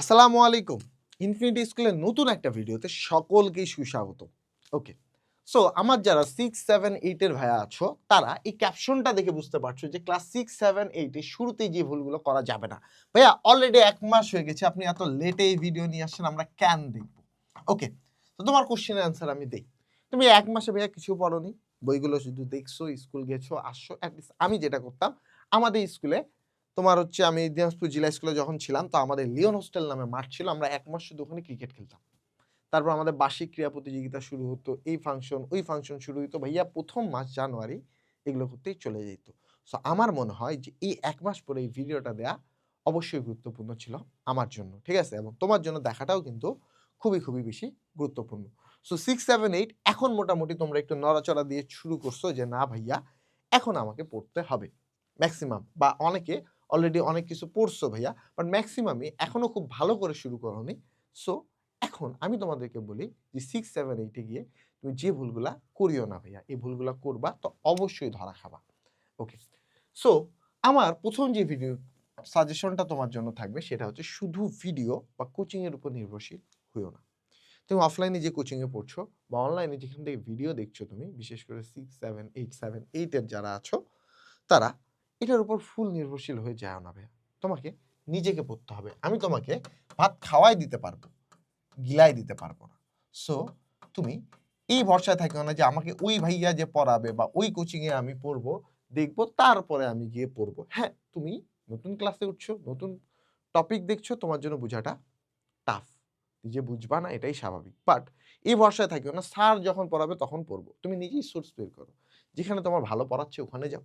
আসসালামু আলাইকুম। ইনফিনিটি স্কুলের নতুন একটা ভিডিওতে সকলকেই সুস্বাগত। ওকে সো আমার যারা সিক্স সেভেন এইটের ভাইয়া আছো, তারা এই ক্যাপশনটা দেখে বুঝতে পারছ যে ক্লাস সিক্স সেভেন এইটে শুরুতেই যে ভুলগুলো করা যাবে না। ভাইয়া অলরেডি এক মাস হয়ে গেছে, আপনি এত লেটে এই ভিডিও নিয়ে আসছেন, আমরা কেন দেখব? ওকে তো তোমার কোশ্চেনের অ্যান্সার আমি দিই। তুমি এক মাসে ভাইয়া কিছু পড়োনি? বইগুলো শুধু দেখছ স্কুল গেছো, আসছো অ্যাটলিস্ট আমি যেটা করতাম, আমাদের স্কুলে তোমার হচ্ছে আমি দিনাজপুর জেলা স্কুলে যখন ছিলাম, তো আমাদের লিওন হোস্টেল নামে মাঠ ছিল, আমরা এক মাস শুধু ওখানে ক্রিকেট খেলতাম। তারপর আমাদের বার্ষিক ক্রীড়া প্রতিযোগিতা শুরু হতো, এই ফাংশন ওই ফাংশন শুরু হতো ভাইয়া প্রথম মাস জানুয়ারি এগুলো করতেই চলে যেত। সো আমার মনে হয় যে এই এক মাস পরে এই ভিডিওটা দেয়া অবশ্যই গুরুত্বপূর্ণ ছিল আমার জন্য, ঠিক আছে? এবং তোমার জন্য দেখাটাও কিন্তু খুবই খুবই বেশি গুরুত্বপূর্ণ। সো সিক্স সেভেন এইট এখন মোটামুটি তোমরা একটু নড়াচড়া দিয়ে শুরু করছ যে না ভাইয়া, এখন আমাকে পড়তে হবে। ম্যাক্সিমাম বা অনেকে অলরেডি অনেক কিছু পড়ছো ভাইয়া বাট ম্যাক্সিমামই এখনও খুব ভালো করে শুরু করোনি। সো এখন আমি তোমাদেরকে বলি যে সিক্স সেভেন এইটে গিয়ে তুমি যে ভুলগুলা করিও না ভাইয়া, এই ভুলগুলা করবা তো অবশ্যই ধরা খাবা। ওকে সো আমার প্রথম যে ভিডিও সাজেশনটা তোমার জন্য থাকবে সেটা হচ্ছে শুধু ভিডিও বা কোচিংয়ের উপর নির্ভরশীল হইও না। তুমি অফলাইনে যে কোচিংয়ে পড়ছো বা অনলাইনে যেখান থেকে ভিডিও দেখছ তুমি, বিশেষ করে সিক্স সেভেন এইট সেভেন এইটের যারা আছো, তারা এটার উপর ফুল নির্ভরশীল হয়ে যায় না ভাইয়া। তোমাকে নিজেকে পড়তে হবে। আমি তোমাকে ভাত খাওয়াই দিতে পারব, গিলাই দিতে পারব না। সো তুমি এই ভরসায় থাকিও না যে আমাকে ওই ভাইয়া যে পড়াবে বা ওই কোচিংয়ে আমি পড়ব, দেখব, তারপরে আমি গিয়ে পড়ব। হ্যাঁ তুমি নতুন ক্লাসে উঠছো, নতুন টপিক দেখছ, তোমার জন্য বোঝাটা টাফ নিজে বুঝবা না, এটাই স্বাভাবিক। বাট এই ভরসায় থাকিও না স্যার যখন পড়াবে তখন পড়ব। তুমি নিজেই সোর্স বের করো। যেখানে তোমার ভালো পড়াচ্ছে, ওখানে যাও।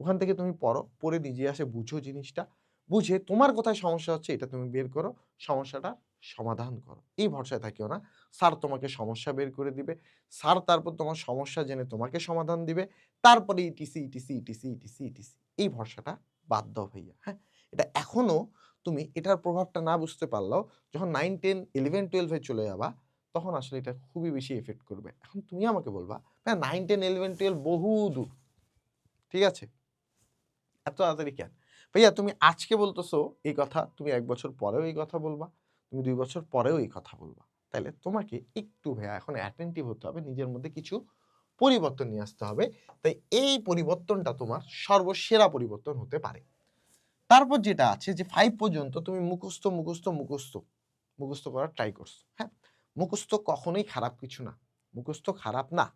ওখান থেকে তুমি পড়ো, পড়ে নিজে আসে বুঝো জিনিসটা। বুঝে তোমার কোথায় সমস্যা হচ্ছে এটা তুমি বের করো, সমস্যাটা সমাধান করো। এই ভরসায় থাকিও না। স্যার তোমাকে সমস্যা বের করে দিবে। স্যার তারপর তোমার সমস্যা জেনে তোমাকে সমাধান দিবে। তারপরে etc etc etc etc etc. এই ভরসাটা দাও ভাইয়া হ্যাঁ? এটা এখনও তুমি এটার প্রভাবটা না বুঝতে পারলেও যখন নাইন টেন ইলেভেন টুয়েলভে চলে যাবা, তখন আসলে এটা খুবই বেশি এফেক্ট করবে। এখন তুমি আমাকে বলবা হ্যাঁ নাইন টেন ইলেভেন টুয়েলভ বহু দূর। ঠিক আছে? এত তাড়াতাড়ি কেন? ভাইয়া, তুমি আজকে বলতেছো এই কথা, তুমি এক বছর পরেও এই কথা বলবা, তুমি দুই বছর পরেও এই কথা বলবা। তাহলে তোমাকে একটু ভাইয়া এখন অ্যাটেন্টিভ হতে হবে, নিজের মধ্যে কিছু পরিবর্তন নিয়ে আসতে হবে। তাই এই পরিবর্তনটা তোমার সর্বসেরা পরিবর্তন হতে পারে। তারপর যেটা আছে যে ফাইভ পর্যন্ত তুমি মুখস্থ মুখস্থ মুখস্থ মুখস্থ করার ট্রাই করছ। হ্যাঁ মুখস্থ কখনোই খারাপ কিছু না, মুখস্থ খারাপ না।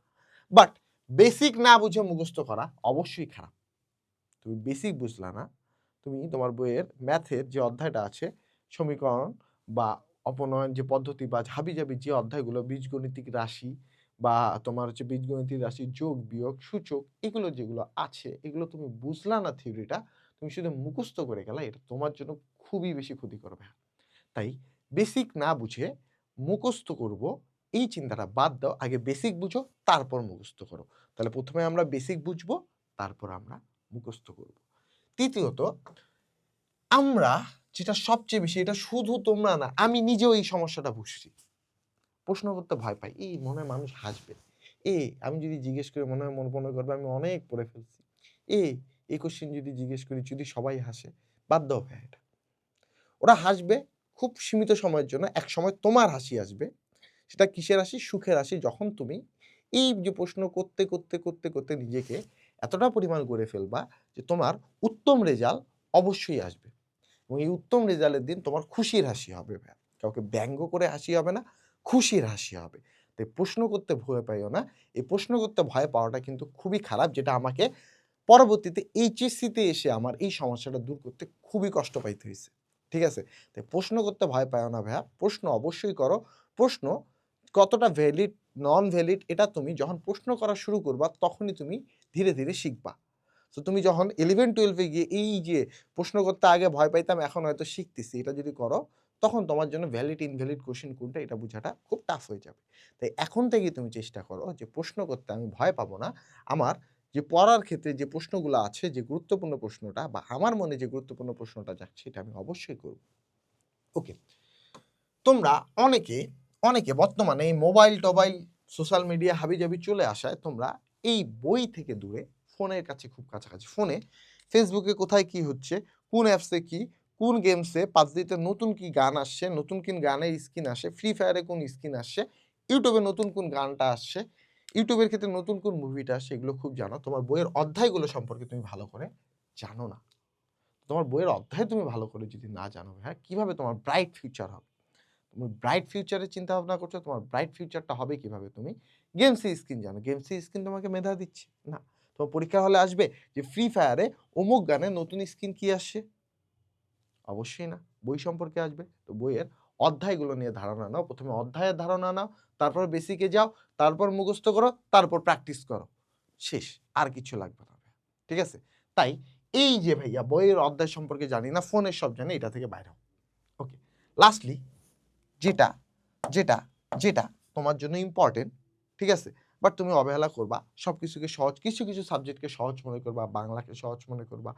বাট বেসিক না বুঝে মুখস্থ করা অবশ্যই খারাপ। তুমি বেসিক বুঝলা না, তুমি তোমার বইয়ের ম্যাথের যে অধ্যায়টা আছে, সমীকরণ বা অপনয়ন যে পদ্ধতি বা হাবিজাবি যে অধ্যায়গুলো, বীজগণিতিক রাশি বা তোমার হচ্ছে বীজগণিতিক রাশি যোগ, বিয়োগ, সূচক, এগুলো যেগুলো আছে, এগুলো তুমি বুঝলা না থিওরিটা তুমি শুধু মুখস্থ করে গেলা, এটা তোমার জন্য খুবই বেশি ক্ষতি করবে তাই বেসিক না বুঝে মুখস্থ করব, এই চিন্তাটা বাদ দাও, আগে বেসিক বুঝো, তারপর মুখস্থ করো। তাহলে প্রথমে আমরা বেসিক বুঝব, তারপর আমরা মুখস্থ করব। তৃতীয়ত, আমরা যেটা সবচেয়ে বেশি, এটা শুধু তোমরা না, আমি নিজেও এই সমস্যাটা বুঝছি প্রশ্ন করতে ভয় পাই, এই মনে হয় মানুষ হাসবে। এ, আমি যদি জিজ্ঞেস করি, মনে হয় মনে মনে করবে, আমি অনেক পড়ে ফেলছি। এ এই কোশ্চেন যদি জিজ্ঞেস করি, যদি সবাই হাসে দাও ভাই এটা। ওরা হাসবে খুব সীমিত সময়ের জন্য, এক সময় তোমার হাসি আসবে। সেটা কিসের হাসি? সুখের হাসি, যখন তুমি এই যে প্রশ্ন করতে করতে করতে করতে নিজেকে এতটা পরিমাণ করে ফেলবা যে তোমার উত্তম রেজাল্ট অবশ্যই আসবে। এবং এই উত্তম রেজাল্টের দিন তোমার খুশির হাসি হবে ভাই কাউকে ব্যঙ্গ করে হাসি হবে না, খুশির হাসি হবে। তাই প্রশ্ন করতে ভয় পাইও না। এই প্রশ্ন করতে ভয় পাওয়াটা কিন্তু খুবই খারাপ, যেটা আমাকে পরবর্তীতে এইচএসসিতে এসে আমার এই সমস্যাটা দূর করতে খুবই কষ্ট পাইতে হয়েছে ঠিক আছে? তাই প্রশ্ন করতে ভয় পাইও না ভাইয়া। প্রশ্ন অবশ্যই করো। প্রশ্ন কতটা ভ্যালিড নন ভ্যালিড এটা তুমি যখন প্রশ্ন করা শুরু করবা, তখনই তুমি ধীরে ধীরে শিখবা। তো তুমি যখন ইলেভেন টুয়েলভে গিয়ে এই যে প্রশ্ন করতে আগে ভয় পাইতাম, এখন হয়তো শিখতেছি। এটা যদি করো, তখন তোমার জন্য ভ্যালিড ইনভ্যালিড কোশ্চেন কোনটা, এটা বোঝাটা খুব টাফ হয়ে যাবে। তাই এখন থেকেই তুমি চেষ্টা করো যে প্রশ্ন করতে আমি ভয় পাবো না। আমার যে পড়ার ক্ষেত্রে যে প্রশ্নগুলো আছে, যে গুরুত্বপূর্ণ প্রশ্নটা বা আমার মনে যে গুরুত্বপূর্ণ প্রশ্নটা যাচ্ছে সেটা আমি অবশ্যই করব। ওকে তোমরা অনেকে অনেকে বর্তমানে এই মোবাইল, টোবাইল, সোশ্যাল মিডিয়া হাবি হাবিজাবি চলে আসায় তোমরা এই বই থেকে দূরে ফোনের কাছে খুব কাছাকাছি। ফোনে ফেসবুকে কোথায় কি হচ্ছে, কোন অ্যাপসে কি, কোন গেমসে পাবজিতে নতুন কি গান আসছে, নতুন কোন গানের স্কিন আসে ফ্রি ফায়ারে কোন স্কিন আসছে ইউটিউবে নতুন কোন গানটা আসছে ইউটিউবের ক্ষেত্রে নতুন কোন মুভিটা আসছে, এগুলো খুব জানো। তোমার বইয়ের অধ্যায়গুলো সম্পর্কে তুমি ভালো করে জানো না। তোমার বইয়ের অধ্যায় তুমি ভালো করে যদি না জানো হ্যাঁ কীভাবে তোমার ব্রাইট ফিউচার হবে? তুমি ব্রাইট ফিউচারের চিন্তা ভাবনা করছ, তোমার ব্রাইট ফিউচারটা হবে কীভাবে তুমি? গেমসি স্কিন জানো। গেমসি স্কিন তোমাকে মেধা দিচ্ছে। না, তোমার পরীক্ষা হলে আসবে যে ফ্রি ফায়ারে অমুক গানে নতুন স্কিন কি আসছে? অবশ্যই না, বই সম্পর্কে আসবে। তো বইয়ের অধ্যায়গুলো নিয়ে ধারণা নাও। প্রথমে অধ্যায়ের ধারণা নাও, তারপর বেসিকে যাও, তারপর মুখস্থ করো, তারপর প্র্যাকটিস করো। শেষ, আর কিছু লাগবে না। ঠিক আছে? তাই এই যে ভাইয়া, বইয়ের অধ্যায় সম্পর্কে জানি না, ফোনের সব জানি, এটা থেকে বাইরে ওকে লাস্টলি যেটা যেটা যেটা তোমার জন্য ইম্পর্টেন্ট ঠিক আছে? বাট তুমি অবহেলা করবা সব কিছুকে সহজ, কিছু কিছু সাবজেক্টকে সহজ মনে করবা, বাংলাকে সহজ মনে করবা।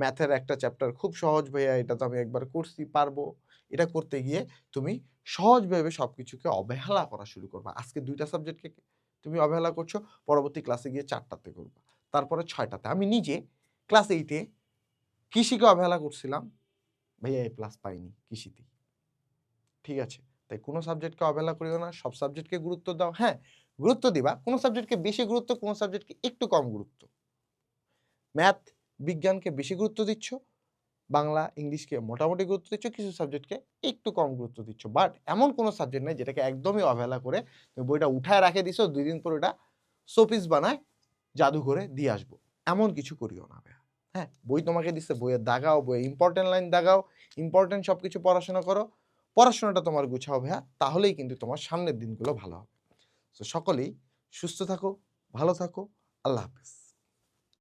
ম্যাথের একটা চ্যাপ্টার খুব সহজ ভাইয়া, এটা তো আমি একবার করছি, পারব। এটা করতে গিয়ে তুমি সহজভাবে সব কিছুকে অবহেলা করা শুরু করবা। আজকে দুইটা সাবজেক্টকে তুমি অবহেলা করছ, পরবর্তী ক্লাসে গিয়ে চারটাতে করবা, তারপরে ছয়টাতে। আমি নিজে ক্লাস এইটে কৃষিকে অবহেলা করছিলাম, ভাইয়া এ প্লাস পাইনি কৃষিতেই ঠিক আছে। তাই কোনো সাবজেক্টকে অবহেলা করিও না, সব সাবজেক্টকে গুরুত্ব দাও। হ্যাঁ গুরুত্ব দিবা, কোনো সাবজেক্টকে বেশি গুরুত্ব, কোনো সাবজেক্টকে একটু কম গুরুত্ব। ম্যাথ বিজ্ঞানকে বেশি গুরুত্ব দিচ্ছ, বাংলা ইংলিশকে মোটামুটি গুরুত্ব দিচ্ছ, কিছু সাবজেক্টকে একটু কম গুরুত্ব দিচ্ছ। বাট এমন কোনো সাবজেক্ট নেই যেটাকে একদমই অবহেলা করে তুমি বইটা উঠায় রাখে দিছো, দুই দিন পর এটা শোপিস বানায়, জাদু করে দিয়ে আসব। এমন কিছু করিও না হ্যাঁ বই তোমাকে দিচ্ছে, বইয়ের দাগাও, বইয়ের ইম্পর্টেন্ট লাইন দাগাও ইম্পর্টেন্ট সব কিছু পড়াশোনা করো। পড়াশোনাটা তোমার গুছাও ভাইয়া, তাহলেই কিন্তু তোমার সামনের দিনগুলো ভালো হবে। তো সকলেই সুস্থ থাকো, ভালো থাকো, আল্লাহ হাফেজ।